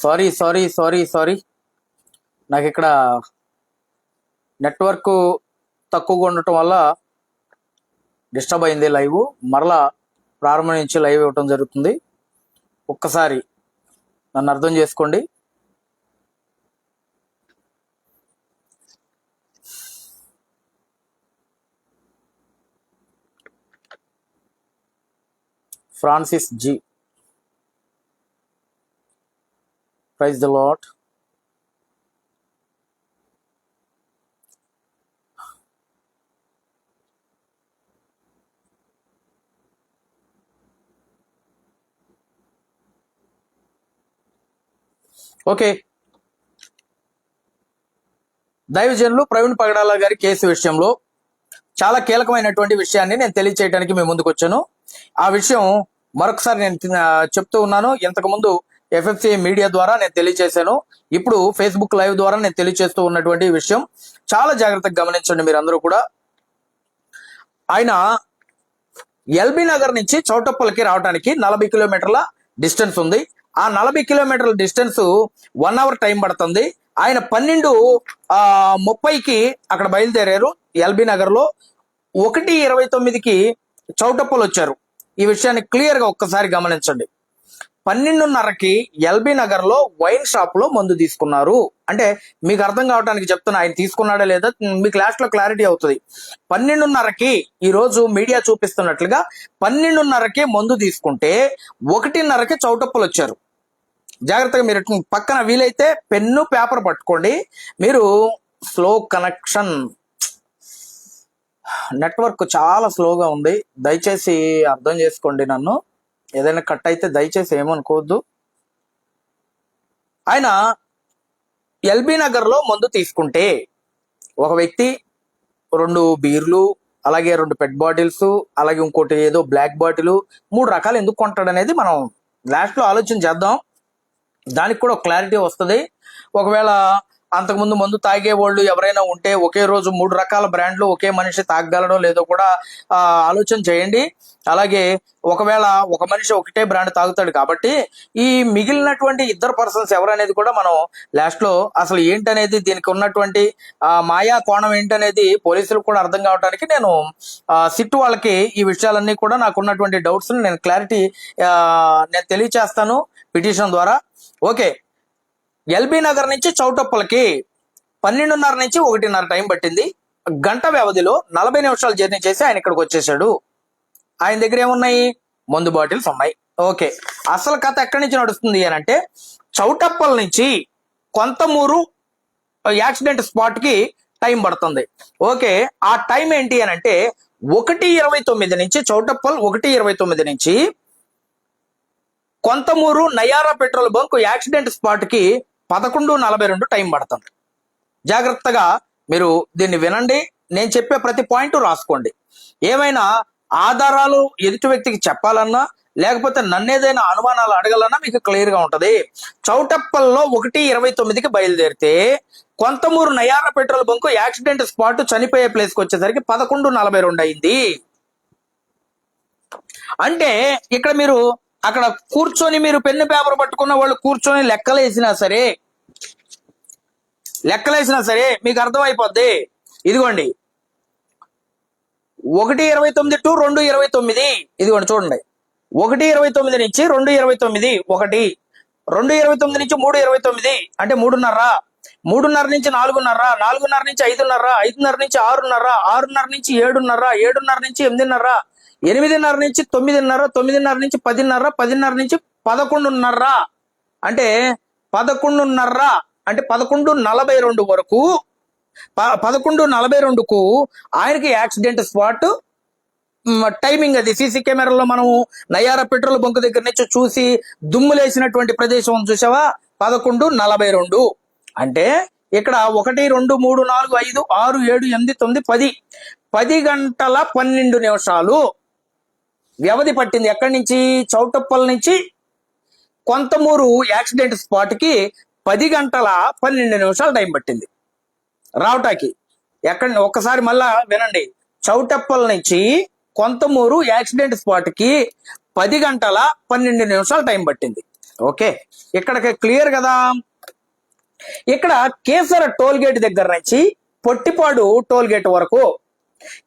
Sorry sorry sorry sorry. నాకు ఇక్కడ network తక్కువగా ఉండటం వల్ల డిస్టర్బ్ అయింది లైవ్. మరలా ప్రారంభం నుంచి లైవ్ ఇవ్వటం జరుగుతుంది. ఒక్కసారి నన్ను అర్థం చేసుకోండి. Francis ji. Praise the Lord okay దైవజనులు ప్రవీణ్ పగడాల గారి కేసు విషయంలో చాలా కీలకమైనటువంటి విషయాన్ని నేను తెలియచేయడానికి మేము ముందుకు వచ్చాను. ఆ విషయం మరొకసారి నేను చెప్తూ ఉన్నాను. ఇంతకు ముందు ఎఫ్ఎఫ్సి మీడియా ద్వారా నేను తెలియజేశాను ఇప్పుడు ఫేస్బుక్ లైవ్ ద్వారా నేను తెలియజేస్తూ ఉన్నటువంటి విషయం చాలా జాగ్రత్తగా గమనించండి మీరు అందరూ కూడా. ఆయన ఎల్బీ నగర్ నుంచి చౌటప్పలకి రావడానికి నలభై కిలోమీటర్ల డిస్టెన్స్ ఉంది. ఆ నలభై కిలోమీటర్ల డిస్టెన్స్ వన్ అవర్ టైం పడుతుంది. ఆయన పన్నెండు ఆ ముప్పైకి అక్కడ బయలుదేరారు ఎల్బీ నగర్లో ఒకటి ఇరవై తొమ్మిదికి చౌటప్పలు వచ్చారు ఈ విషయాన్ని క్లియర్గా ఒక్కసారి గమనించండి. పన్నెండున్నరకి ఎల్బీ నగర్లో వైన్ షాప్లో మందు తీసుకున్నారు. అంటే మీకు అర్థం కావడానికి చెప్తున్నా ఆయన తీసుకున్నాడా లేదా మీకు లాస్ట్లో క్లారిటీ అవుతుంది. పన్నెండున్నరకి ఈ రోజు మీడియా చూపిస్తున్నట్లుగా పన్నెండున్నరకి మందు తీసుకుంటే ఒకటిన్నరకి చౌటప్పులు వచ్చారు. జాగ్రత్తగా మీరు పక్కన వీలైతే పెన్ను పేపర్ పట్టుకోండి. మీరు స్లో కనెక్షన్ నెట్వర్క్ చాలా స్లోగా ఉంది. దయచేసి అర్థం చేసుకోండి నన్ను. ఏదైనా కట్ అయితే దయచేసి ఏమనుకోవద్దు. ఆయన ఎల్బీ నగర్లో మందు తీసుకుంటే ఒక వ్యక్తి రెండు బీర్లు అలాగే రెండు పెట్ బాటిల్స్ అలాగే ఇంకోటి ఏదో బ్లాక్ బాటిల్ మూడు రకాలు ఎందుకు కొంటాడు అనేది మనం లాస్ట్లో ఆలోచన చేద్దాం. దానికి కూడా క్లారిటీ వస్తుంది. ఒకవేళ అంతకుముందు మందు తాగే వాళ్ళు ఎవరైనా ఉంటే ఒకే రోజు మూడు రకాల బ్రాండ్లు ఒకే మనిషి తాగగలడో లేదో కూడా ఆలోచన చేయండి. అలాగే ఒకవేళ ఒక మనిషి ఒకటే బ్రాండ్ తాగుతాడు కాబట్టి ఈ మిగిలినటువంటి ఇద్దరు పర్సన్స్ ఎవరనేది కూడా మనం లాస్ట్లో అసలు ఏంటనేది దీనికి ఉన్నటువంటి మాయా కోణం ఏంటనేది పోలీసులకు కూడా అర్థం కావడానికి నేను సిట్ సిట్టు వాళ్ళకి ఈ విషయాలన్నీ కూడా నాకు ఉన్నటువంటి డౌట్స్ నేను క్లారిటీ నేను తెలియచేస్తాను పిటిషన్ ద్వారా. ఓకే. ఎల్బీ నగర్ నుంచి చౌటప్పలకి పన్నెండున్నర నుంచి ఒకటిన్నర టైం పట్టింది. గంట వ్యవధిలో నలభై నిమిషాలు జర్నీ చేసి ఆయన ఇక్కడికి వచ్చేసాడు ఆయన దగ్గర ఏమున్నాయి? మందు బాటిల్స్ ఉన్నాయి. ఓకే. అసలు కథ ఎక్కడి నుంచి నడుస్తుంది అని అంటే చౌటప్పల్ నుంచి కొంతమూరు యాక్సిడెంట్ స్పాట్కి టైం పడుతుంది. ఓకే. ఆ టైం ఏంటి అని అంటే ఒకటి ఇరవై తొమ్మిది నుంచి చౌటప్పల్ ఒకటి ఇరవై తొమ్మిది నుంచి Konthamuru Nayara petrol bunk accident స్పాట్కి పదకొండు నలభై రెండు టైం పడుతుంది. జాగ్రత్తగా మీరు దీన్ని వినండి. నేను చెప్పే ప్రతి పాయింట్ రాసుకోండి. ఏమైనా ఆధారాలు ఎదుటి వ్యక్తికి చెప్పాలన్నా లేకపోతే నన్నేదైనా అనుమానాలు అడగాలన్నా మీకు క్లియర్గా ఉంటుంది. చౌటప్పల్లో ఒకటి ఇరవై తొమ్మిదికి బయలుదేరితే Konthamuru Nayara petrol bunk accident spot చనిపోయే ప్లేస్కి వచ్చేసరికి పదకొండు నలభై రెండు అయింది. అంటే ఇక్కడ మీరు అక్కడ కూర్చొని మీరు పెన్ను పేపర్ పట్టుకున్న వాళ్ళు కూర్చొని లెక్కలేసినా సరే లెక్కలేసినా సరే మీకు అర్థమైపోద్ది. ఇదిగోండి. ఒకటి ఇరవై తొమ్మిది టు రెండు ఇరవై తొమ్మిది. ఇదిగోండి చూడండి. ఒకటి ఇరవై తొమ్మిది నుంచి రెండు ఇరవై తొమ్మిది ఒకటి. రెండు ఇరవై తొమ్మిది నుంచి మూడు ఇరవై తొమ్మిది అంటే మూడున్నర. మూడున్నర నుంచి నాలుగున్నర నాలుగున్నర నుంచి ఐదున్నర ఐదున్నర నుంచి ఆరున్నర ఆరున్నర నుంచి ఏడున్నర ఏడున్నర నుంచి ఎనిమిదిన్నర. ఎనిమిదిన్నర నుంచి తొమ్మిదిన్నర తొమ్మిదిన్నర నుంచి పదిన్నర పదిన్నర నుంచి పదకొండున్నర. అంటే పదకొండున్నర అంటే పదకొండు నలభై రెండు వరకు ప- పదకొండు నలభై రెండుకు ఆయనకి యాక్సిడెంట్ స్పాట్ టైమింగ్ అది. సీసీ కెమెరాలో మనం నయార పెట్రోల్ బంక్ దగ్గర నుంచి చూసి దుమ్ములేసినటువంటి ప్రదేశం చూసావా పదకొండు నలభై రెండు. అంటే ఇక్కడ ఒకటి రెండు మూడు నాలుగు ఐదు ఆరు ఏడు ఎనిమిది తొమ్మిది పది. పది గంటల పన్నెండు నిమిషాలు. వ్యవధి పట్టింది. ఎక్కడి నుంచి? చౌటప్పల నుంచి. కొంతమూరు యాక్సిడెంట్ స్పాట్కి పది గంటల పన్నెండు నిమిషాలు టైం పట్టింది. రావటాకి. ఎక్కడ ఒక్కసారి మళ్ళా వినండి. చౌటప్పల్ నుంచి కొంతమూరు యాక్సిడెంట్ స్పాట్కి పది గంటల పన్నెండు నిమిషాలు టైం పట్టింది. ఓకే. ఇక్కడికి క్లియర్ కదా? ఇక్కడ కేసర టోల్ గేట్ దగ్గర నుంచి పొట్టిపాడు టోల్ గేట్ వరకు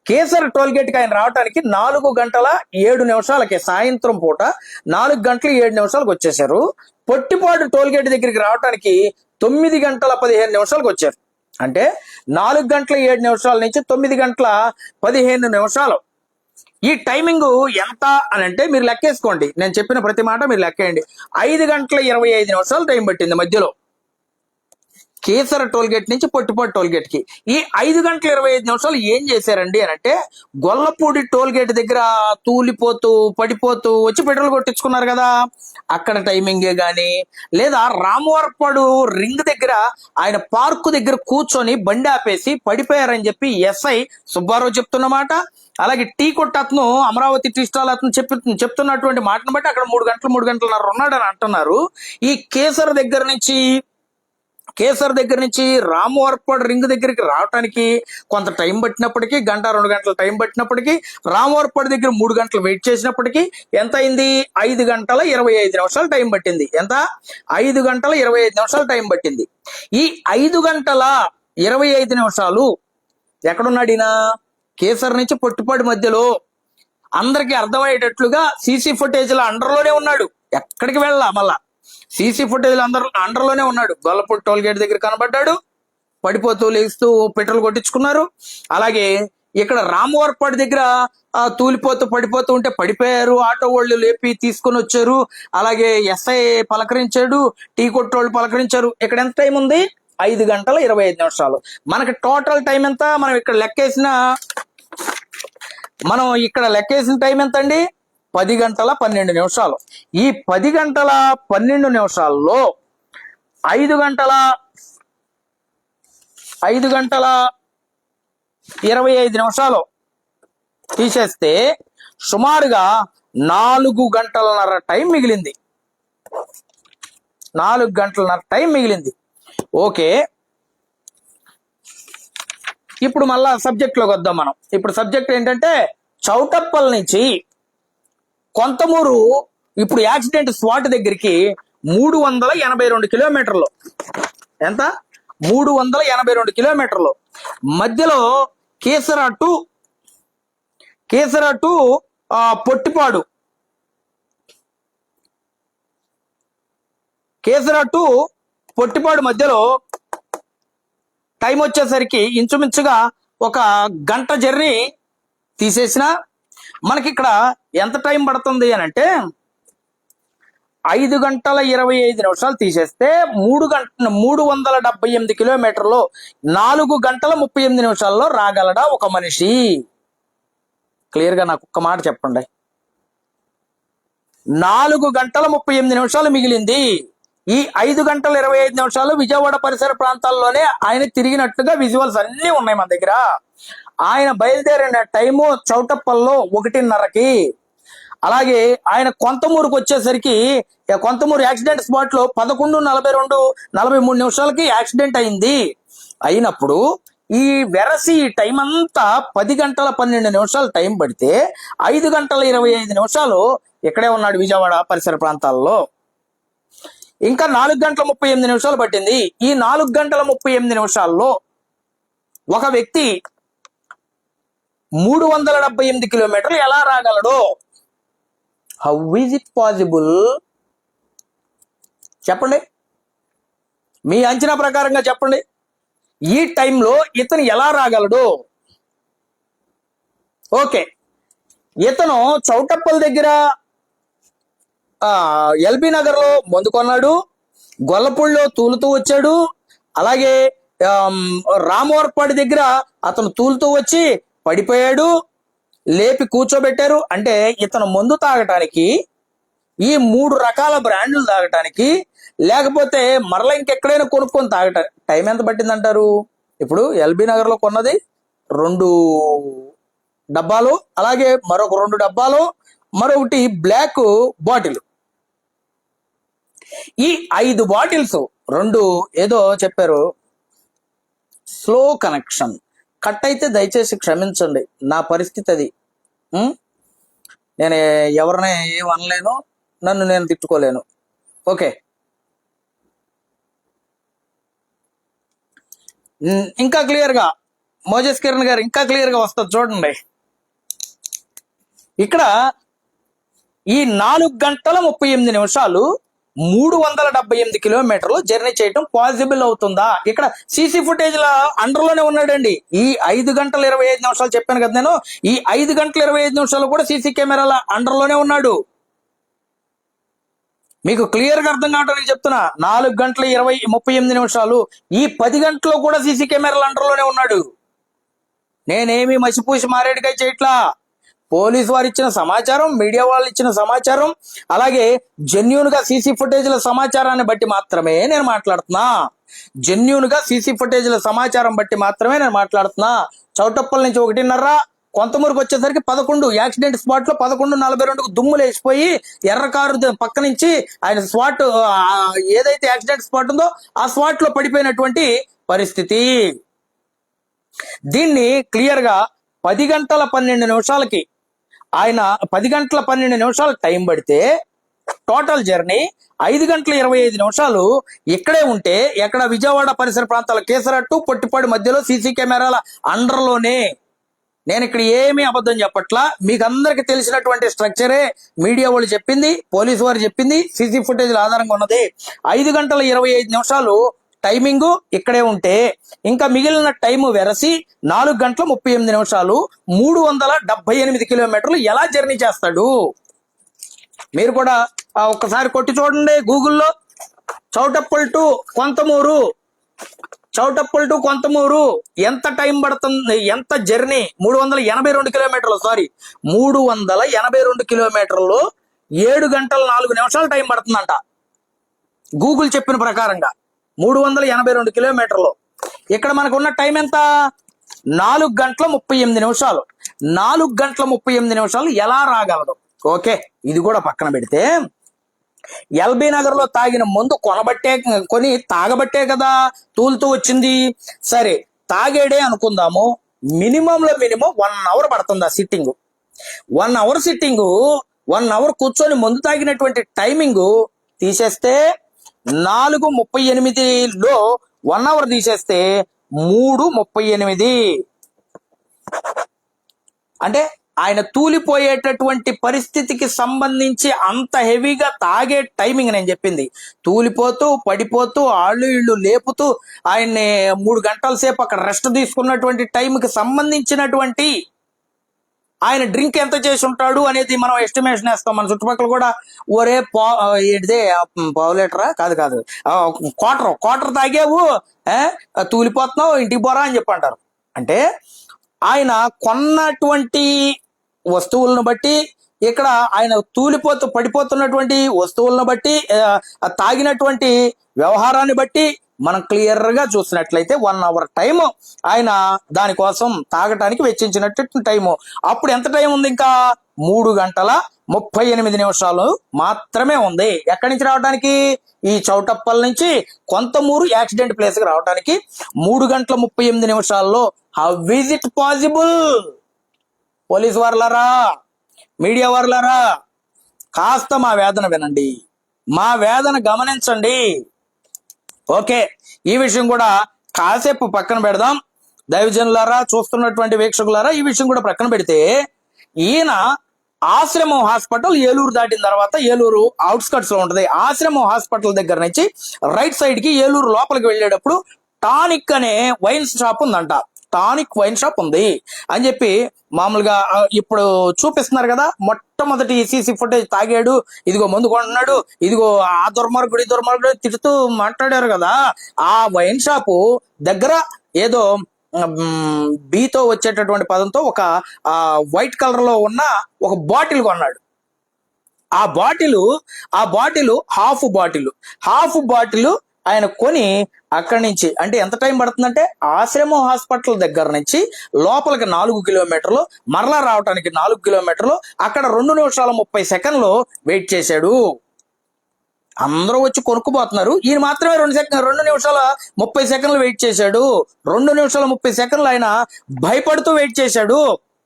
కేసర్ టోల్గేట్కి కి ఆయన రావడానికి నాలుగు గంటల ఏడు నిమిషాలకి సాయంత్రం పూట నాలుగు గంటల ఏడు నిమిషాలకు వచ్చేసారు పొట్టిపాడు టోల్గేట్ దగ్గరికి రావడానికి తొమ్మిది గంటల పదిహేను నిమిషాలకు వచ్చారు. అంటే నాలుగు గంటల ఏడు నిమిషాల నుంచి తొమ్మిది గంటల పదిహేను నిమిషాలు. ఈ టైమింగ్ ఎంత అని అంటే మీరు లెక్కేసుకోండి. నేను చెప్పిన ప్రతి మాట మీరు లెక్కేయండి. ఐదు గంటల ఇరవై ఐదు నిమిషాలు టైం పట్టింది మధ్యలో. కేసర టోల్గేట్ నుంచి పొట్టిపాటు టోల్ గేట్కి. ఈ ఐదు గంటల ఇరవై ఐదు నిమిషాలు ఏం చేశారండి అని అంటే గొల్లపూడి టోల్గేట్ దగ్గర తూలిపోతూ పడిపోతూ వచ్చి పెట్రోల్ కొట్టించుకున్నారు కదా. అక్కడ టైమింగే గాని లేదా రామవరపాడు రింగ్ దగ్గర ఆయన పార్కు దగ్గర కూర్చొని బండి ఆపేసి పడిపోయారని చెప్పి ఎస్ఐ సుబ్బారావు చెప్తున్నమాట అలాగే టీ కొట్ట అతను అమరావతి టీ స్టాల్ అతను చెప్పి చెప్తున్నటువంటి మాటను బట్టి అక్కడ మూడు గంటలు మూడు గంటలన్నర ఉన్నాడని అంటున్నారు. ఈ కేసర దగ్గర నుంచి కేసర్ దగ్గర నుంచి రామవరపాడు రింగ్ దగ్గరికి రావడానికి కొంత టైం పట్టినప్పటికీ గంట రెండు గంటల టైం పట్టినప్పటికీ రామవరపాడు దగ్గర మూడు గంటలు వెయిట్ చేసినప్పటికీ ఎంత అయింది? ఐదు గంటల ఇరవై ఐదు నిమిషాలు టైం పట్టింది. ఎంత? ఐదు గంటల ఇరవై ఐదు నిమిషాలు టైం పట్టింది. ఈ ఐదు గంటల ఇరవై ఐదు నిమిషాలు ఎక్కడున్నాడు ఈయన? కేసర్ నుంచి పొట్టుపాటి మధ్యలో అందరికీ అర్థమయ్యేటట్లుగా సీసీ ఫుటేజ్ అండర్లోనే ఉన్నాడు. ఎక్కడికి వెళ్ళా మళ్ళా? సీసీ ఫుటేజ్ అందరు అండర్లోనే ఉన్నాడు. గొల్లపూడి టోల్ గేట్ దగ్గర కనబడ్డాడు. పడిపోతూ లేస్తూ పెట్రోల్ కొట్టించుకున్నారు. అలాగే ఇక్కడ రామవరపాడు దగ్గర తూలిపోతూ పడిపోతూ ఉంటే పడిపోయారు. ఆటో వాళ్ళు లేపి తీసుకొని వచ్చారు. అలాగే ఎస్ఐ పలకరించాడు. టీ కొట్టోళ్ళు పలకరించారు. ఇక్కడ ఎంత టైం ఉంది? ఐదు గంటల ఇరవై ఐదు నిమిషాలు. మనకి టోటల్ టైం ఎంత? మనం ఇక్కడ లెక్కేసిన మనం ఇక్కడ లెక్కేసిన టైం ఎంత అండి పది గంటల పన్నెండు నిమిషాలు. ఈ పది గంటల పన్నెండు నిమిషాల్లో ఐదు గంటల ఐదు గంటల ఇరవై ఐదు నిమిషాలు తీసేస్తే సుమారుగా నాలుగు గంటలన్నర టైం మిగిలింది. నాలుగు గంటలన్నర టైం మిగిలింది. ఓకే. ఇప్పుడు మళ్ళా సబ్జెక్ట్లోకి వద్దాం మనం. ఇప్పుడు సబ్జెక్ట్ ఏంటంటే చౌటప్పల్ నుంచి కొంతమూరు ఇప్పుడు యాక్సిడెంట్ స్పాట్ దగ్గరికి మూడు వందల ఎనభై రెండు కిలోమీటర్లు. ఎంత? మూడు వందల ఎనభై రెండు కిలోమీటర్లు. మధ్యలో Kesara to Kesara to Pottipadu. Kesara to Pottipadu మధ్యలో టైం వచ్చేసరికి ఇంచుమించుగా ఒక గంట జర్నీ తీసేసిన మనకి ఇక్కడ ఎంత టైం పడుతుంది అని అంటే ఐదు గంటల ఇరవై ఐదు నిమిషాలు తీసేస్తే మూడు గంట మూడు వందల డెబ్బై ఎనిమిది కిలోమీటర్లు నాలుగు గంటల ముప్పై ఎనిమిది నిమిషాల్లో రాగలడా ఒక మనిషి? క్లియర్గా నాకు ఒక్క మాట చెప్పండి. నాలుగు గంటల ముప్పై ఎనిమిది నిమిషాలు మిగిలింది. ఈ ఐదు గంటల ఇరవై ఐదు నిమిషాలు విజయవాడ పరిసర ప్రాంతాల్లోనే ఆయన తిరిగినట్టుగా విజువల్స్ అన్నీ ఉన్నాయి మన దగ్గర. ఆయన బయలుదేరిన టైము చౌటప్పల్లో ఒకటిన్నరకి. అలాగే ఆయన కొంతమూరుకు వచ్చేసరికి కొంతమూరు యాక్సిడెంట్ స్పాట్లో పదకొండు నలభై రెండు నలభై మూడు నిమిషాలకి యాక్సిడెంట్ అయింది. అయినప్పుడు ఈ వెరసి టైం అంతా పది గంటల పన్నెండు నిమిషాలు టైం పడితే ఐదు గంటల ఇరవై ఐదు నిమిషాలు ఇక్కడే ఉన్నాడు విజయవాడ పరిసర ప్రాంతాల్లో. ఇంకా నాలుగు గంటల ముప్పై ఎనిమిది నిమిషాలు పట్టింది. ఈ నాలుగు గంటల ముప్పై ఎనిమిది నిమిషాల్లో ఒక వ్యక్తి మూడు వందల డెబ్బై ఎనిమిది కిలోమీటర్లు ఎలా రాగలడు? హౌ ఈజ్ ఇట్ పాసిబుల్ చెప్పండి. మీ అంచనా ప్రకారంగా చెప్పండి. ఈ టైంలో ఇతను ఎలా రాగలడు? ఓకే. ఇతను చౌటప్పల్ దగ్గర ఎల్బీ నగర్లో మందు కొన్నాడు. గొల్లపూడిలో తూలుతూ వచ్చాడు. అలాగే రామవరపాడి దగ్గర అతను తూలుతూ వచ్చి పడిపోయాడు లేపి కూర్చోబెట్టారు. అంటే ఇతను మందు తాగటానికి ఈ మూడు రకాల బ్రాండ్లు తాగటానికి లేకపోతే మరలా ఇంకెక్కడైనా కొనుక్కొని తాగటానికి టైం ఎంత పట్టిందంటారు? ఇప్పుడు ఎల్బీ నగర్లో కొన్నది రెండు డబ్బాలు అలాగే మరొక రెండు డబ్బాలు మరొకటి బ్లాక్ బాటిల్. ఈ ఐదు బాటిల్స్ రెండు ఏదో చెప్పారు స్లో కనెక్షన్. కట్ అయితే దయచేసి క్షమించండి. నా పరిస్థితి అది. నేను ఎవరిని ఏం అనలేను నన్ను నేను తిట్టుకోలేను. ఓకే. ఇంకా క్లియర్గా? మోజస్ కిరణ్ గారు ఇంకా క్లియర్గా వస్తుంది చూడండి. ఇక్కడ ఈ నాలుగు గంటల ముప్పై ఎనిమిది నిమిషాలు మూడు వందల డెబ్బై ఎనిమిది కిలోమీటర్లు జర్నీ చేయటం పాసిబుల్ అవుతుందా? ఇక్కడ సీసీ ఫుటేజ్లో అండర్లోనే ఉన్నాడండి. ఈ ఐదు గంటల ఇరవై ఐదు నిమిషాలు చెప్పాను కదా నేను. ఈ ఐదు గంటల ఇరవై ఐదు నిమిషాలు కూడా సీసీ కెమెరాల అండర్లోనే ఉన్నాడు. మీకు క్లియర్గా అర్థం నేను చెప్తున్నా. నాలుగు గంటల ఇరవై ముప్పై ఎనిమిది నిమిషాలు ఈ పది గంటలో కూడా సీసీ కెమెరాల అండర్లోనే ఉన్నాడు. నేనేమి మసిపూసి మారేడుకాయ చేయట్లా? పోలీసు వారు ఇచ్చిన సమాచారం మీడియా వాళ్ళు ఇచ్చిన సమాచారం అలాగే జెన్యున్గా సీసీ ఫుటేజ్ల సమాచారాన్ని బట్టి మాత్రమే నేను మాట్లాడుతున్నా. జెన్యున్గా సీసీ ఫుటేజ్ల సమాచారం బట్టి మాత్రమే నేను మాట్లాడుతున్నా. చౌటప్పల నుంచి ఒకటిన్నర కొంతమూరుకు వచ్చేసరికి పదకొండు యాక్సిడెంట్ స్పాట్లో పదకొండు నలభై రెండుకు దుమ్ములు వేసిపోయి ఎర్ర కారు పక్క నుంచి ఆయన స్పాట్ ఏదైతే యాక్సిడెంట్ స్పాట్ ఉందో ఆ స్పాట్లో పడిపోయినటువంటి పరిస్థితి. దీన్ని క్లియర్గా పది గంటల పన్నెండు నిమిషాలకి ఆయన పది గంటల పన్నెండు నిమిషాలు టైం పడితే టోటల్ జర్నీ ఐదు గంటల ఇరవై ఐదు నిమిషాలు ఇక్కడే ఉంటే ఎక్కడ విజయవాడ పరిసర ప్రాంతాల కేసరట్టు పొట్టిపాడు మధ్యలో సీసీ కెమెరాల అండర్లోనే. నేను ఇక్కడ ఏమీ అబద్ధం చెప్పట్లా. మీకు అందరికి తెలిసినటువంటి స్ట్రక్చరే మీడియా వాళ్ళు చెప్పింది పోలీసు వారు చెప్పింది సీసీ ఫుటేజ్ ఆధారంగా ఉన్నది. ఐదు గంటల ఇరవై ఐదు నిమిషాలు టైమింగ్ ఇక్కడే ఉంటే ఇంకా మిగిలిన టైం వెరసి నాలుగు గంటల ముప్పై ఎనిమిది నిమిషాలు మూడు వందల డెబ్బై ఎనిమిది కిలోమీటర్లు ఎలా జర్నీ చేస్తాడు? మీరు కూడా ఒక్కసారి కొట్టి చూడండి గూగుల్లో. చౌటప్పల్ టు కొంతమూరు. చౌటప్పల్ టు కొంతమూరు. ఎంత టైం పడుతుంది? ఎంత జర్నీ? మూడు వందల ఎనభై రెండు కిలోమీటర్లు సారీ. మూడు వందల ఎనభై రెండు కిలోమీటర్లు ఏడు గంటల నాలుగు నిమిషాలు టైం పడుతుందంట. గూగుల్ చెప్పిన ప్రకారంగా. మూడు వందల ఎనభై రెండు కిలోమీటర్లు. ఇక్కడ మనకున్న టైం ఎంత? నాలుగు గంటల ముప్పై ఎనిమిది నిమిషాలు. నాలుగు గంటల ముప్పై ఎనిమిది నిమిషాలు ఎలా రాగలదు? ఓకే ఇది కూడా పక్కన పెడితే ఎల్బీ నగర్లో తాగిన మందు కొనబట్టే కొని తాగబట్టే కదా తూలుతూ వచ్చింది. సరే తాగేడే అనుకుందాము. మినిమంలో మినిమం వన్ అవర్ పడుతుంది ఆ sitting one hour sitting one hour కూర్చొని మందు తాగినటువంటి టైమింగ్ తీసేస్తే నాలుగు ముప్పై ఎనిమిదిలో వన్ అవర్ తీసేస్తే మూడు ముప్పై ఎనిమిది. అంటే ఆయన తూలిపోయేటటువంటి పరిస్థితికి సంబంధించి అంత హెవీగా తాగే టైమింగ్ నేను చెప్పింది. తూలిపోతూ పడిపోతూ ఆళ్ళు ఇళ్ళు లేపుతూ ఆయన్ని మూడు గంటల సేపు అక్కడ రెస్ట్ తీసుకున్నటువంటి టైంకి సంబంధించినటువంటి ఆయన డ్రింక్ ఎంత చేసి ఉంటాడు అనేది మనం ఎస్టిమేషన్ వేస్తాం. మన చుట్టుపక్కల కూడా ఒరే పా ఏంటిదే? పావు లీటరా? కాదు కాదు. క్వార్టర్ క్వార్టర్ తాగావు తూలిపోతున్నావు ఇంటికి పోరా అని చెప్పి అంటారు. అంటే ఆయన కొన్నటువంటి వస్తువులను బట్టి ఇక్కడ ఆయన తూలిపోతూ పడిపోతున్నటువంటి వస్తువులను బట్టి తాగినటువంటి వ్యవహారాన్ని బట్టి మనం క్లియర్గా చూసినట్లయితే వన్ అవర్ టైం ఆయన దానికోసం తాగటానికి వెచ్చించినట్టు టైము. అప్పుడు ఎంత టైం ఉంది ఇంకా? మూడు గంటల ముప్పై ఎనిమిది నిమిషాలు మాత్రమే ఉంది. ఎక్కడి నుంచి రావడానికి ఈ చౌటప్పల్ నుంచి కొంతమూరు యాక్సిడెంట్ ప్లేస్కి రావడానికి మూడు గంటల ముప్పై ఎనిమిది నిమిషాల్లో. How is it possible police వారులారా? మీడియా వారులారా? కాస్త మా వేదన వినండి. మా వేదన గమనించండి. ఓకే ఈ విషయం కూడా కాసేపు పక్కన పెడదాం. దైవజనులారా చూస్తున్నటువంటి వీక్షకులారా ఈ విషయం కూడా పక్కన పెడితే ఈయన ఆశ్రమం హాస్పిటల్ ఏలూరు దాటిన తర్వాత ఏలూరు అవుట్స్కట్స్లో ఉంటది. ఆశ్రమం హాస్పిటల్ దగ్గర నుంచి రైట్ సైడ్కి ఏలూరు లోపలికి వెళ్ళేటప్పుడు టానిక్ అనే వైన్ షాప్ ఉందంట. టానిక్ వైన్ షాప్ ఉంది అని చెప్పి మామూలుగా ఇప్పుడు చూపిస్తున్నారు కదా మొట్టమొదటి సీసీ ఫుటేజ్ తాగాడు ఇదిగో మందు కొంటున్నాడు ఇదిగో ఆ దుర్మార్గుడు ఈ దుర్మార్గుడు తిడుతూ మాట్లాడారు కదా ఆ వైన్ షాపు దగ్గర ఏదో బీతో వచ్చేటటువంటి పదంతో ఒక ఆ, వైట్ కలర్లో ఉన్న ఒక బాటిల్ కొన్నాడు. ఆ బాటిల్ ఆ bottle half bottle half bottle ఆయన కొని అక్కడి నుంచి అంటే ఎంత టైం పడుతుందంటే ఆశ్రమం హాస్పిటల్ దగ్గర నుంచి లోపలికి నాలుగు కిలోమీటర్లు మరలా రావడానికి నాలుగు కిలోమీటర్లు అక్కడ రెండు నిమిషాల ముప్పై సెకండ్లు వెయిట్ చేశాడు. అందరూ వచ్చి కొనుక్కుపోతున్నారు. ఈయన మాత్రమే రెండు సెకండ్ రెండు నిమిషాల ముప్పై సెకండ్లు వెయిట్ చేశాడు. రెండు నిమిషాల ముప్పై సెకండ్లు ఆయన భయపడుతూ వెయిట్ చేశాడు.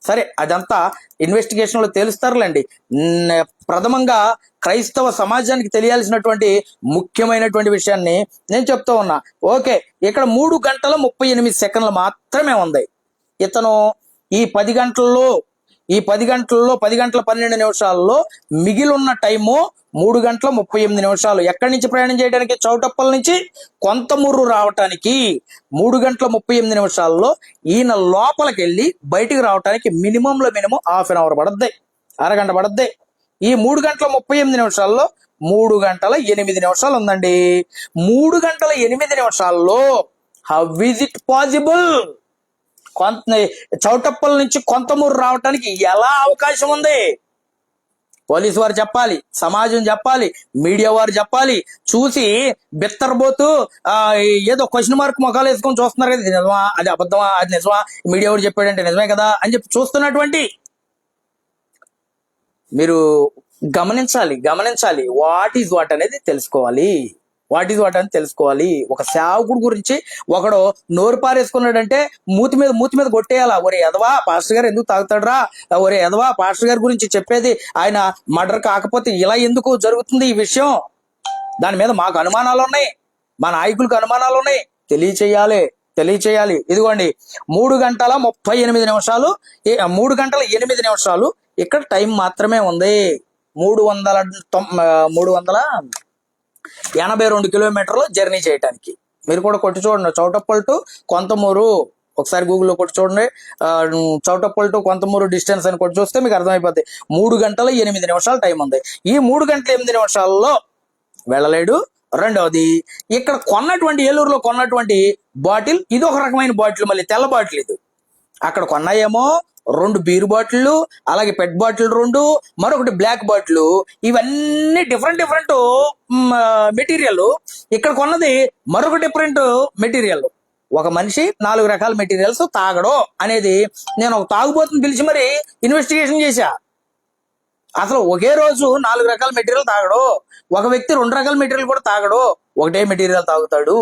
సరే అదంతా ఇన్వెస్టిగేషన్లో తెలుస్తారులేండి. తేలుస్తారులేండి ప్రథమంగా క్రైస్తవ సమాజానికి తెలియాల్సినటువంటి ముఖ్యమైనటువంటి విషయాన్ని నేను చెప్తూ ఉన్నా. ఓకే ఇక్కడ మూడు గంటల ముప్పై ఎనిమిది సెకండ్లు మాత్రమే ఉంది. ఇతను ఈ పది గంటల్లో ఈ పది గంటల్లో పది గంటల పన్నెండు నిమిషాల్లో మిగిలిన టైము మూడు గంటల ముప్పై ఎనిమిది నిమిషాలు. ఎక్కడి నుంచి ప్రయాణం చేయడానికి? చౌటప్పల నుంచి కొంతమూరు రావటానికి మూడు గంటల ముప్పై ఎనిమిది నిమిషాల్లో ఈయన లోపలికి వెళ్ళి బయటికి రావటానికి మినిమంలో మినిమం హాఫ్ అన్ అవర్ పడద్ది. అరగంట పడద్ది. ఈ మూడు గంటల ముప్పై ఎనిమిది నిమిషాల్లో మూడు గంటల ఎనిమిది నిమిషాలు ఉందండి. మూడు గంటల ఎనిమిది నిమిషాల్లో హౌ ఇస్ ఇట్ పాసిబుల్ కొంత చౌటప్పల నుంచి కొంతమూరు రావటానికి ఎలా అవకాశం ఉంది? పోలీసు వారు చెప్పాలి సమాజం చెప్పాలి మీడియా వారు చెప్పాలి. చూసి బిత్తరబోతూ ఏదో క్వశ్చన్ మార్క్ మొఖాలు వేసుకొని చూస్తున్నారు కదా ఇది నిజమా? అది అబద్ధమా? అది నిజమా? మీడియా వాడు చెప్పాడంటే నిజమే కదా? అని చెప్పి చూస్తున్నటువంటి మీరు గమనించాలి గమనించాలి. వాట్ ఈజ్ వాట్ అనేది తెలుసుకోవాలి. వాట్ ఈజ్ వాట్ అని తెలుసుకోవాలి. ఒక సేవకుడు గురించి ఒకడు నోరు పారేసుకున్నాడంటే మూతి మీద మూతి మీద కొట్టేయాలా? ఒరే ఎదవా పాస్టర్ గారు ఎందుకు తాగుతాడరా? ఒరే ఎదవా పాస్టర్ గారి గురించి చెప్పేది ఆయన మర్డర్ కాకపోతే ఇలా ఎందుకు జరుగుతుంది ఈ విషయం? దాని మీద మాకు అనుమానాలు ఉన్నాయి. మా నాయకులకు అనుమానాలు ఉన్నాయి. తెలియచేయాలి తెలియచేయాలి. ఇదిగోండి మూడు గంటల ముప్పై ఎనిమిది నిమిషాలు మూడు గంటల ఎనిమిది నిమిషాలు ఇక్కడ టైం మాత్రమే ఉంది. మూడు వందల తొం- మూడు వందల ఎనభై రెండు కిలోమీటర్లు జర్నీ చేయటానికి. మీరు కూడా కొట్టి చూడండి. చౌటప్పల్ టు కొంతమూరు. ఒకసారి గూగుల్లో కొట్టి చూడండి. చౌటప్పల్ టు కొంతమూరు డిస్టెన్స్ అని కొట్టి చూస్తే మీకు అర్థమైపోద్ది. మూడు గంటల ఎనిమిది నిమిషాలు టైం ఉంది. ఈ మూడు గంటల ఎనిమిది నిమిషాల్లో వెళ్ళలేడు. రెండవది ఇక్కడ కొన్నటువంటి ఏలూరులో కొన్నటువంటి బాటిల్ ఇది ఒక రకమైన బాటిల్ మళ్ళీ తెల్ల బాటిల్ ఇది. అక్కడ కొన్నాయేమో రెండు బీర్ బాటిళ్ళు అలాగే పెట్ బాటిల్ రెండు మరొకటి బ్లాక్ బాటిల్ ఇవన్నీ డిఫరెంట్ డిఫరెంట్ మెటీరియల్. ఇక్కడ కొన్నది మరొక డిఫరెంట్ మెటీరియల్. ఒక మనిషి నాలుగు రకాల మెటీరియల్స్ తాగడు అనేది నేను ఒక తాగుబోతుని పిలిచి మరి ఇన్వెస్టిగేషన్ చేశా. అసలు ఒకే రోజు నాలుగు రకాల మెటీరియల్ తాగడు. ఒక వ్యక్తి రెండు రకాల మెటీరియల్ కూడా తాగడు. ఒకటే మెటీరియల్ తాగుతాడు.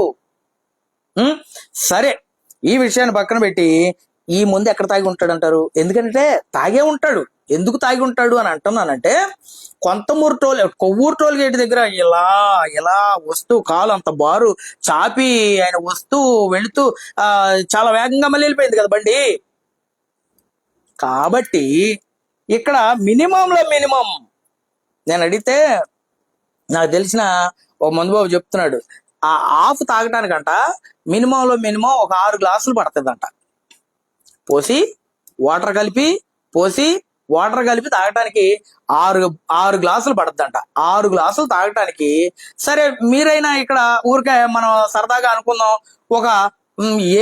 సరే ఈ విషయాన్ని పక్కన పెట్టి ఈ ముందు ఎక్కడ తాగి ఉంటాడు అంటారు ఎందుకంటే తాగే ఉంటాడు. ఎందుకు తాగి ఉంటాడు అని అంటున్నానంటే Konthamuru toll Kovvur toll gate దగ్గర ఇలా ఇలా వస్తూ కాలు అంత బారు చాపి ఆయన వస్తూ వెళుతూ ఆ, చాలా వేగంగా మళ్ళీ వెళ్ళిపోయింది కదా బండి. కాబట్టి ఇక్కడ మినిమంలో మినిమం నేను అడిగితే నాకు తెలిసిన ఓ మందుబాబు చెప్తున్నాడు ఆ ఆఫ్ తాగటానికంట మినిమంలో మినిమం ఒక ఆరు గ్లాసులు పడుతుందంట. పోసి వాటర్ కలిపి పోసి వాటర్ కలిపి తాగటానికి ఆరు ఆరు గ్లాసులు పడద్దంట. ఆరు గ్లాసులు తాగటానికి సరే మీరైనా ఇక్కడ ఊరికే మనం సరదాగా అనుకుందాం. ఒక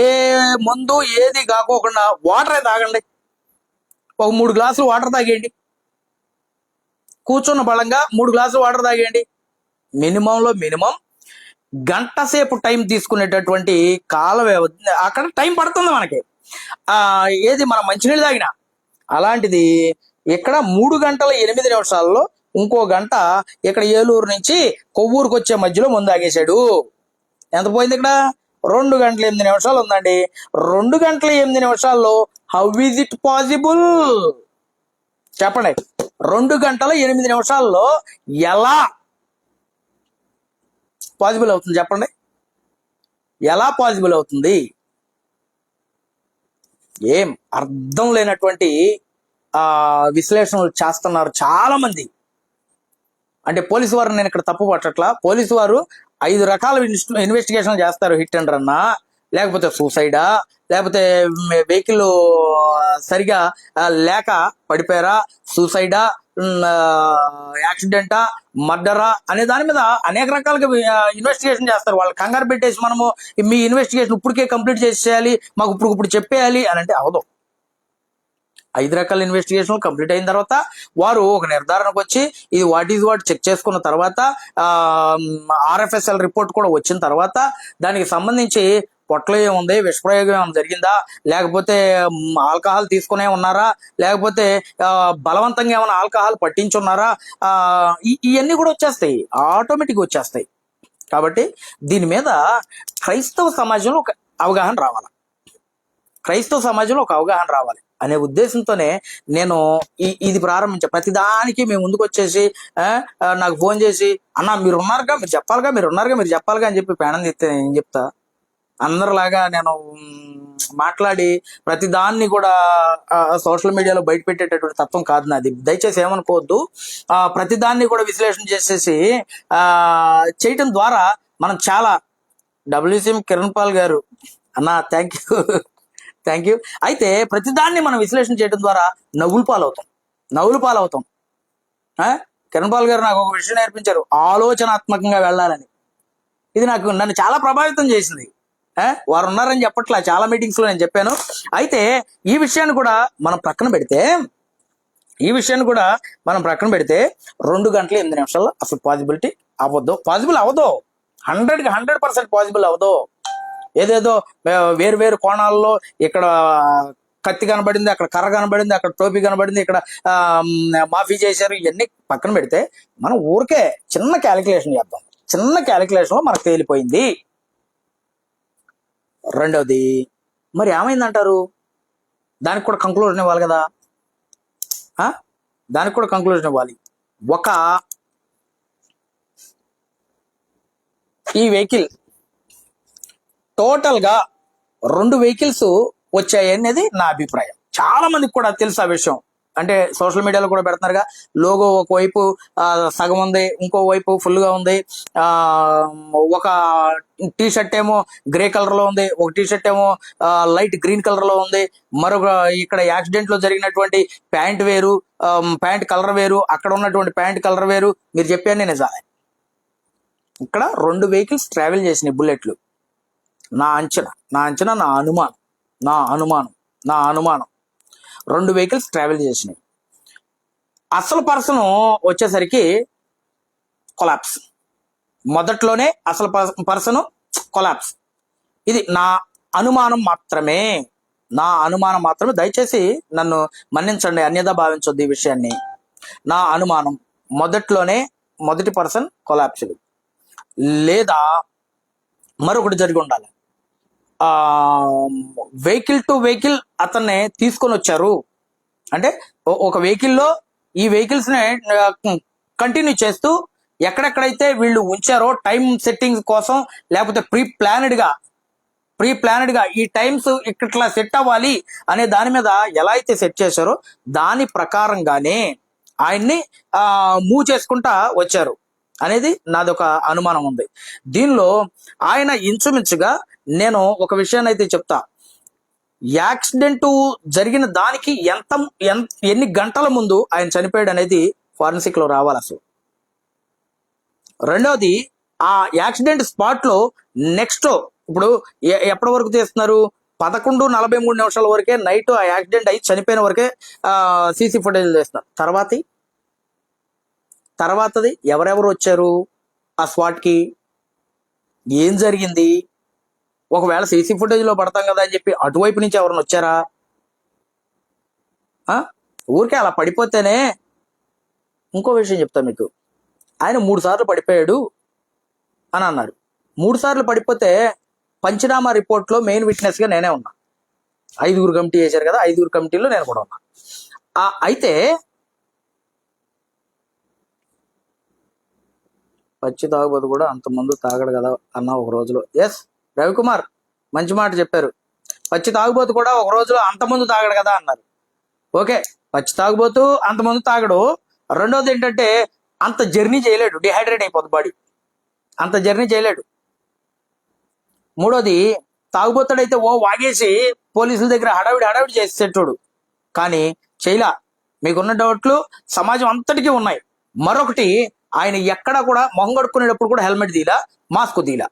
ఏ మందు ఏది కాకోకుండా వాటరే తాగండి. ఒక మూడు గ్లాసులు వాటర్ తాగేయండి. కూర్చున్న బలంగా మూడు గ్లాసులు వాటర్ తాగేయండి. మినిమంలో మినిమం గంట సేపు టైం తీసుకునేటటువంటి కాల వ్యవధి అక్కడ టైం పడుతుంది మనకి. ఏది మనం మంచినీళ్ళు తాగిన? అలాంటిది ఇక్కడ మూడు గంటల ఎనిమిది నిమిషాల్లో ఇంకో గంట ఇక్కడ ఏలూరు నుంచి కొవ్వూరుకు వచ్చే మధ్యలో ముందు ఆగేశాడు ఎంత పోయింది ఇక్కడ? రెండు గంటల ఎనిమిది నిమిషాలు ఉందండి. రెండు గంటల ఎనిమిది నిమిషాల్లో హౌ ఈజ్ ఇట్ పాసిబుల్? చెప్పండి. రెండు గంటల ఎనిమిది నిమిషాల్లో ఎలా పాసిబుల్ అవుతుంది? చెప్పండి. ఎలా పాసిబుల్ అవుతుంది? ఏం అర్థం లేనటువంటి ఆ విశ్లేషణలు చేస్తున్నారు చాలా మంది అంటే పోలీసు వారు నేను ఇక్కడ తప్పు పట్టట్లా. పోలీసు వారు ఐదు రకాల ఇన్వెస్టిగేషన్ చేస్తారు హిట్ అండ్ రన్నా. లేకపోతే సూసైడా లేకపోతే వెహికల్ సరిగా లేక పడిపోయారా సూసైడా యాక్సిడెంటా మర్డరా అనే దాని మీద అనేక రకాలుగా ఇన్వెస్టిగేషన్ చేస్తారు. వాళ్ళు కంగారు పెట్టేసి మనము మీ ఇన్వెస్టిగేషన్ ఇప్పటికే కంప్లీట్ చేసేయాలి మాకు ఇప్పుడు ఇప్పుడు చెప్పేయాలి అని అంటే అవదు. ఐదు రకాల ఇన్వెస్టిగేషన్ కంప్లీట్ అయిన తర్వాత వారు ఒక నిర్ధారణకు వచ్చి ఇది వాట్ ఈజ్ వాట్ చెక్ చేసుకున్న తర్వాత ఆర్ఎఫ్ఎస్ఎల్ రిపోర్ట్ కూడా వచ్చిన తర్వాత దానికి సంబంధించి పొట్టలో ఏముంది? విషప్రయోగం ఏమైనా జరిగిందా? లేకపోతే ఆల్కహాల్ తీసుకునే ఉన్నారా? లేకపోతే బలవంతంగా ఏమైనా ఆల్కహాల్ పట్టించున్నారా? ఇవన్నీ కూడా వచ్చేస్తాయి. ఆటోమేటిక్ వచ్చేస్తాయి. కాబట్టి దీని మీద క్రైస్తవ సమాజంలో ఒక అవగాహన రావాలి. క్రైస్తవ సమాజంలో ఒక అవగాహన రావాలి. అనే ఉద్దేశంతోనే నేను ఈ ఇది ప్రారంభించా. ప్రతిదానికి మేము ముందుకు వచ్చేసి నాకు ఫోన్ చేసి అన్న మీరు ఉన్నారుగా? మీరు చెప్పాలిగా? మీరు ఉన్నారుగా? మీరు చెప్పాలిగా? అని చెప్పి పేణం చెప్తే నేను చెప్తా? అందరిలాగా నేను మాట్లాడి ప్రతి దాన్ని కూడా సోషల్ మీడియాలో బయట పెట్టేటటువంటి తత్వం కాదు నాది. దయచేసి ఏమనుకోవద్దు. ఆ, ప్రతి దాన్ని కూడా విశ్లేషణ చేసేసి ఆ, చేయటం ద్వారా మనం చాలా డబ్ల్యూసీఎం కిరణ్ పాల్ గారు అన్న థ్యాంక్ యూ థ్యాంక్ యూ అయితే ప్రతిదాన్ని మనం విశ్లేషణ చేయడం ద్వారా నవ్వులు పాలవుతాం. నవ్వులు పాలవుతాం. కిరణ్ పాల్ గారు నాకు ఒక విషయం నేర్పించారు. ఆలోచనాత్మకంగా వెళ్ళాలని. ఇది నాకు నన్ను చాలా ప్రభావితం చేసింది. వారు ఉన్నారని చెప్పట్లా. చాలా మీటింగ్స్లో నేను చెప్పాను. అయితే ఈ విషయాన్ని కూడా మనం ప్రక్కన పెడితే ఈ విషయాన్ని కూడా మనం ప్రక్కన పెడితే రెండు గంటల ఎనిమిది నిమిషాల్లో అసలు పాసిబిలిటీ అవ్వద్దు. పాసిబుల్ అవ్వదు. హండ్రెడ్కి హండ్రెడ్ పర్సెంట్ పాసిబుల్ అవ్వదు. ఏదేదో వేరు వేరు కోణాల్లో ఇక్కడ కత్తి కనబడింది అక్కడ కర్ర కనబడింది అక్కడ టోపీ కనబడింది ఇక్కడ మాఫీ చేశారు ఇవన్నీ పక్కన పెడితే మనం ఊరికే చిన్న క్యాలిక్యులేషన్ చేద్దాం. చిన్న క్యాలిక్యులేషన్లో మనకు తేలిపోయింది. రెండవది మరి ఏమైందంటారు? దానికి కూడా కంక్లూజన్ ఇవ్వాలి కదా. ఆ? దానికి కూడా కంక్లూజన్ ఇవ్వాలి. ఒక ఈ వెహికల్ టోటల్గా రెండు వెహికల్స్ వచ్చాయి అనేది నా అభిప్రాయం. చాలా మందికి కూడా తెలుసు ఆ విషయం. అంటే సోషల్ మీడియాలో కూడా పెడుతున్నారుగా. లోగో ఒకవైపు సగం ఉంది ఇంకో వైపు ఫుల్గా ఉంది. ఒక టీ షర్ట్ ఏమో గ్రే కలర్లో ఉంది ఒక టీ షర్ట్ ఏమో లైట్ గ్రీన్ కలర్లో ఉంది. మరొక ఇక్కడ యాక్సిడెంట్లో జరిగినటువంటి ప్యాంట్ వేరు ప్యాంట్ కలర్ వేరు అక్కడ ఉన్నటువంటి ప్యాంట్ కలర్ వేరు. మీరు చెప్పాను నిజాలే. ఇక్కడ రెండు వెహికల్స్ ట్రావెల్ చేసినాయి బుల్లెట్లు. నా అంచనా నా అంచనా నా అనుమానం. నా అనుమానం నా అనుమానం. రెండు వెహికల్స్ ట్రావెల్ చేసినాయి. అసలు పర్సన్ వచ్చేసరికి కొలాప్స్. మొదట్లోనే అసలు పర్సన్ కొలాప్స్. ఇది నా అనుమానం మాత్రమే. నా అనుమానం మాత్రమే. దయచేసి నన్ను మన్నించండి అన్యదా భావించొద్దు ఈ విషయాన్ని. నా అనుమానం. మొదట్లోనే మొదటి పర్సన్ కొలాప్స్డ్ లేదా మరొకటి జరిగి ఉండాలి. వెహికల్ టు వెహికల్ అతన్ని తీసుకొని వచ్చారు. అంటే ఒక వెహికల్లో ఈ వెహికల్స్ని కంటిన్యూ చేస్తూ ఎక్కడెక్కడైతే వీళ్ళు ఉంచారో టైం సెట్టింగ్ కోసం లేకపోతే ప్రీ ప్లానెడ్గా ప్రీ ప్లానెడ్గా ఈ టైమ్స్ ఇట్లా సెట్ అవ్వాలి అనే దాని మీద ఎలా అయితే సెట్ చేశారో దాని ప్రకారంగానే ఆయన్ని ఆ మూవ్ చేసుకుంటా వచ్చారు. అనేది నాదొక అనుమానం ఉంది. దీనిలో ఆయన ఇంచుమించుగా నేను ఒక విషయాన్ని అయితే చెప్తా. యాక్సిడెంట్ జరిగిన దానికి ఎంత ఎన్ని గంటల ముందు ఆయన చనిపోయాడు అనేది ఫారెన్సిక్లో రావాలి అసలు. రెండవది ఆ యాక్సిడెంట్ స్పాట్లో నెక్స్ట్ ఇప్పుడు ఎ- ఎప్పటి వరకు చేస్తున్నారు పదకొండు నలభై మూడు నిమిషాల వరకే నైట్ ఆ యాక్సిడెంట్ అయి చనిపోయిన వరకే సీసీ ఫుటేజ్ చేస్తున్నారు తర్వాత? తర్వాతది ఎవరెవరు వచ్చారు? ఆ స్పాట్కి? ఏం జరిగింది? ఒకవేళ సీసీ ఫుటేజ్లో పడతాం కదా అని చెప్పి అటువైపు నుంచి ఎవరైనా వచ్చారా? ఊరికే అలా పడిపోతేనే ఇంకో విషయం చెప్తా మీకు. ఆయన మూడు సార్లు పడిపోయాడు అని అన్నారు. మూడు సార్లు పడిపోతే పంచనామా రిపోర్ట్లో మెయిన్ విట్నెస్గా నేనే ఉన్నా. ఐదుగురు కమిటీ వేశారు కదా ఐదుగురు కమిటీలో నేను కూడా ఉన్నా. ఆ, అయితే పచ్చి తాగుబోతు కూడా అంత ముందు తాగడు కదా అన్న ఒక రోజులో. ఎస్ రవికుమార్ మంచి మాట చెప్పారు. పచ్చి తాగుబోతు కూడా ఒక రోజులో అంతమందు తాగడు కదా అన్నారు. ఓకే పచ్చి తాగుబోతు అంతమందు తాగడు. రెండోది ఏంటంటే అంత జర్నీ చేయలేడు డిహైడ్రేట్ అయిపోద్ది బాడీ. అంత జర్నీ చేయలేడు. మూడోది తాగుబోతాడైతే ఓ వాగేసి పోలీసుల దగ్గర హడావిడి హడావిడి చేసేటోడు. కానీ చేయలా. మీకున్న డౌట్లు సమాజం అంతటికీ ఉన్నాయి. మరొకటి ఆయన ఎక్కడా కూడా మొహం కడుక్కునేటప్పుడు కూడా హెల్మెట్ తీలా మాస్క్ తీలా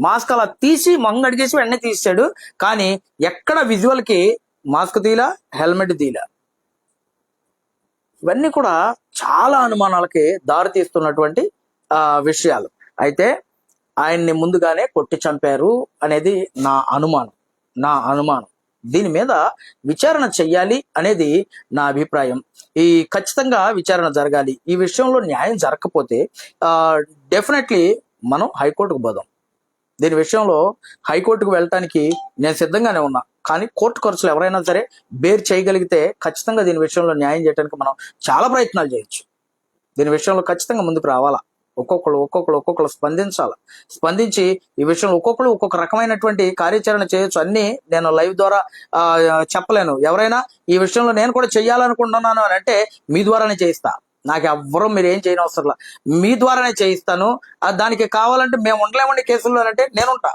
మాస్క్ అలా తీసి మంగ అడిగేసి వెంటనే తీసాడు కానీ ఎక్కడ విజువల్కి మాస్క్ తీలా హెల్మెట్ తీలా? ఇవన్నీ కూడా చాలా అనుమానాలకి దారి తీస్తున్నటువంటి ఆ, విషయాలు. అయితే ఆయన్ని ముందుగానే కొట్టి చంపారు అనేది నా అనుమానం. నా అనుమానం. దీని మీద విచారణ చెయ్యాలి అనేది నా అభిప్రాయం. ఈ ఖచ్చితంగా విచారణ జరగాలి. ఈ విషయంలో న్యాయం జరగకపోతే డెఫినెట్లీ మనం హైకోర్టుకు పోదాం. దీని విషయంలో హైకోర్టుకు వెళ్ళటానికి నేను సిద్ధంగానే ఉన్నా. కానీ కోర్టు ఖర్చులు ఎవరైనా సరే బేర్ చేయగలిగితే ఖచ్చితంగా దీని విషయంలో న్యాయం చేయడానికి మనం చాలా ప్రయత్నాలు చేయొచ్చు. దీని విషయంలో ఖచ్చితంగా ముందుకు రావాలా? ఒక్కొక్కరు ఒక్కొక్కరు ఒక్కొక్కరు స్పందించాలి? స్పందించి ఈ విషయంలో ఒక్కొక్కరు ఒక్కొక్క రకమైనటువంటి కార్యాచరణ చేయొచ్చు. అన్ని నేను లైవ్ ద్వారా చెప్పలేను. ఎవరైనా ఈ విషయంలో నేను కూడా చెయ్యాలనుకుంటున్నాను అని అంటే మీ ద్వారానే చేయిస్తా. నాకు ఎవ్వరూ మీరు ఏం చేయని అవసరం మీ ద్వారానే చేయిస్తాను. దానికి కావాలంటే మేము ఉండలేమండి కేసుల్లో అంటే నేనుంటా.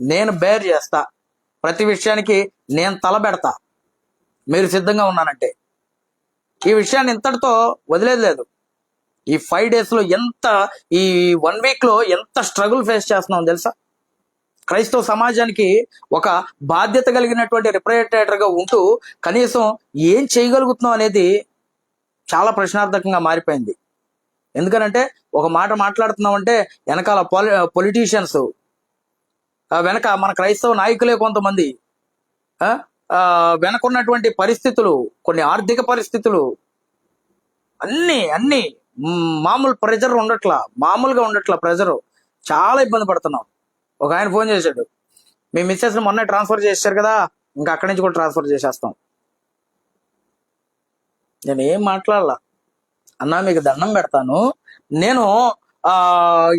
నేను బేర్ చేస్తా. ప్రతి విషయానికి నేను తలబెడతా మీరు సిద్ధంగా ఉన్నానంటే. ఈ విషయాన్ని ఇంతటితో వదిలేదు లేదు. ఈ ఫైవ్ డేస్లో ఎంత ఈ వన్ వీక్లో ఎంత స్ట్రగుల్ ఫేస్ చేస్తున్నాం తెలుసా? క్రైస్తవ సమాజానికి ఒక బాధ్యత కలిగినటువంటి రిప్రజెంటేటర్గా ఉంటూ కనీసం ఏం చేయగలుగుతున్నాం అనేది చాలా ప్రశ్నార్థకంగా మారిపోయింది. ఎందుకనంటే ఒక మాట మాట్లాడుతున్నామంటే వెనకాల పొలి పొలిటీషియన్స్ వెనక మన క్రైస్తవ నాయకులే కొంతమంది. వెనకున్నటువంటి పరిస్థితులు కొన్ని ఆర్థిక పరిస్థితులు అన్నీ అన్నీ మామూలు ప్రెజర్ ఉండట్లా మామూలుగా ఉండట్లా ప్రెజర్. చాలా ఇబ్బంది పడుతున్నాం. ఒక ఆయన ఫోన్ చేశాడు. మీ మిస్సెస్ని మొన్న ట్రాన్స్ఫర్ చేశారు కదా ఇంకా అక్కడి నుంచి కూడా ట్రాన్స్ఫర్ చేసేస్తాం. నేను ఏం మాట్లాడాల. అన్నా మీకు దండం పెడతాను. నేను ఆ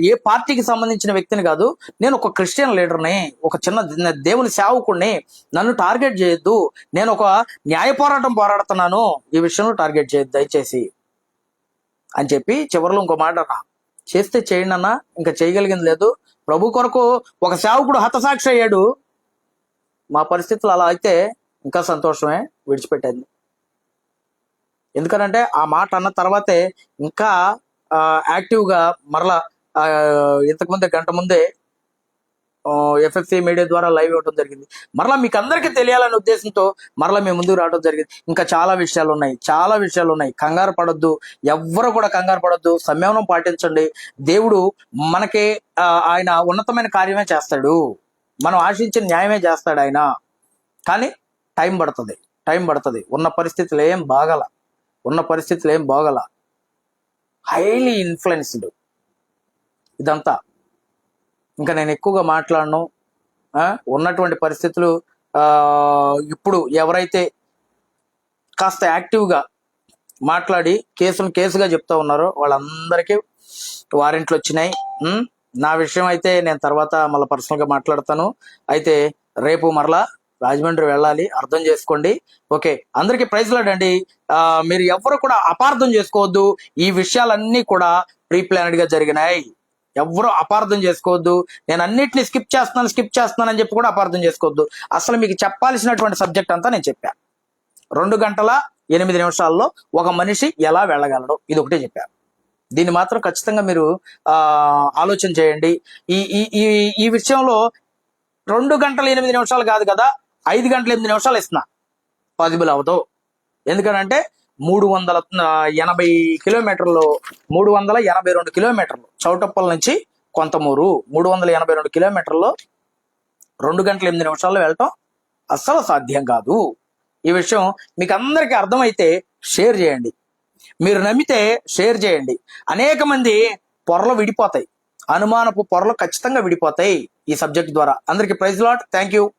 ఏ పార్టీకి సంబంధించిన వ్యక్తిని కాదు నేను ఒక క్రిస్టియన్ లీడర్ని ఒక చిన్న దేవుని సేవకుడిని నన్ను టార్గెట్ చేయొద్దు. నేను ఒక న్యాయ పోరాటం పోరాడుతున్నాను. ఈ విషయంలో టార్గెట్ చేయొద్దు దయచేసి. అని చెప్పి చివరిలో ఇంకో మాట అన్నా. చేస్తే చేయండి అన్న ఇంకా చేయగలిగింది లేదు. ప్రభు కొరకు ఒక సేవకుడు హతసాక్షి అయ్యాడు. మా పరిస్థితులు అలా అయితే ఇంకా సంతోషమే విడిచిపెట్టేది. ఎందుకనంటే ఆ మాట అన్న తర్వాతే ఇంకా ఆ, యాక్టివ్గా మరలా ఆ, ఇంతకుముందే గంట ముందే ఎఫ్ఎఫ్సి మీడియా ద్వారా లైవ్ ఇవ్వడం జరిగింది. మరలా మీకు అందరికీ తెలియాలనే ఉద్దేశంతో మరలా మేము ముందుకు రావడం జరిగింది. ఇంకా చాలా విషయాలు ఉన్నాయి చాలా విషయాలు ఉన్నాయి కంగారు పడొద్దు. ఎవ్వరు కూడా కంగారు పడొద్దు. సంయమనం పాటించండి. దేవుడు మనకి ఆయన ఉన్నతమైన కార్యమే చేస్తాడు. మనం ఆశించిన న్యాయమే చేస్తాడు ఆయన. కానీ టైం పడుతుంది. టైం పడుతుంది. ఉన్న పరిస్థితులు ఏం బాగల. ఉన్న పరిస్థితులు ఏం బాగల. హైలీ ఇన్ఫ్లుయెన్స్డ్ ఇదంతా. ఇంకా నేను ఎక్కువగా మాట్లాడను. ఉన్నటువంటి పరిస్థితులు ఇప్పుడు ఎవరైతే కాస్త యాక్టివ్గా మాట్లాడి కేసును కేసుగా చెప్తా ఉన్నారో వాళ్ళందరికీ వారెంట్లు వచ్చినాయి. నా విషయం అయితే నేను తర్వాత మళ్ళీ పర్సనల్గా మాట్లాడతాను. అయితే రేపు మరలా రాజమండ్రి వెళ్ళాలి అర్థం చేసుకోండి. ఓకే అందరికీ ప్రైజ్ లాడండి మీరు ఎవ్వరు కూడా అపార్థం చేసుకోవద్దు. ఈ విషయాలన్నీ కూడా ప్రీ ప్లానెడ్గా జరిగినాయి. ఎవరు అపార్థం చేసుకోవద్దు. నేను అన్నిటిని స్కిప్ చేస్తున్నాను స్కిప్ చేస్తున్నాను అని చెప్పి కూడా అపార్థం చేసుకోవద్దు. అసలు మీకు చెప్పాల్సినటువంటి సబ్జెక్ట్ అంతా నేను చెప్పాను రెండు గంటల ఎనిమిది నిమిషాల్లో ఒక మనిషి ఎలా వెళ్ళగలడు? ఇది ఒకటే చెప్పాను దీన్ని మాత్రం ఖచ్చితంగా మీరు ఆలోచన చేయండి. ఈ ఈ ఈ ఈ విషయంలో రెండు గంటల ఎనిమిది నిమిషాలు కాదు కదా ఐదు గంటల ఎనిమిది నిమిషాలు ఇస్తున్నా. పాసిబుల్ అవ్వదు. ఎందుకనంటే మూడు వందల ఎనభై కిలోమీటర్లు మూడు వందల ఎనభై రెండు కిలోమీటర్లు చౌటప్పల నుంచి కొంతమూరు మూడు వందల ఎనభై రెండు కిలోమీటర్లు రెండు గంటల ఎనిమిది నిమిషాల్లో వెళ్ళటం అస్సలు సాధ్యం కాదు. ఈ విషయం మీకు అందరికీ అర్థమైతే షేర్ చేయండి. మీరు నమ్మితే షేర్ చేయండి. అనేక మంది పొరలు విడిపోతాయి. అనుమానపు పొరలు ఖచ్చితంగా విడిపోతాయి ఈ సబ్జెక్ట్ ద్వారా. అందరికీ ప్రైజ్ లాట్. Thank you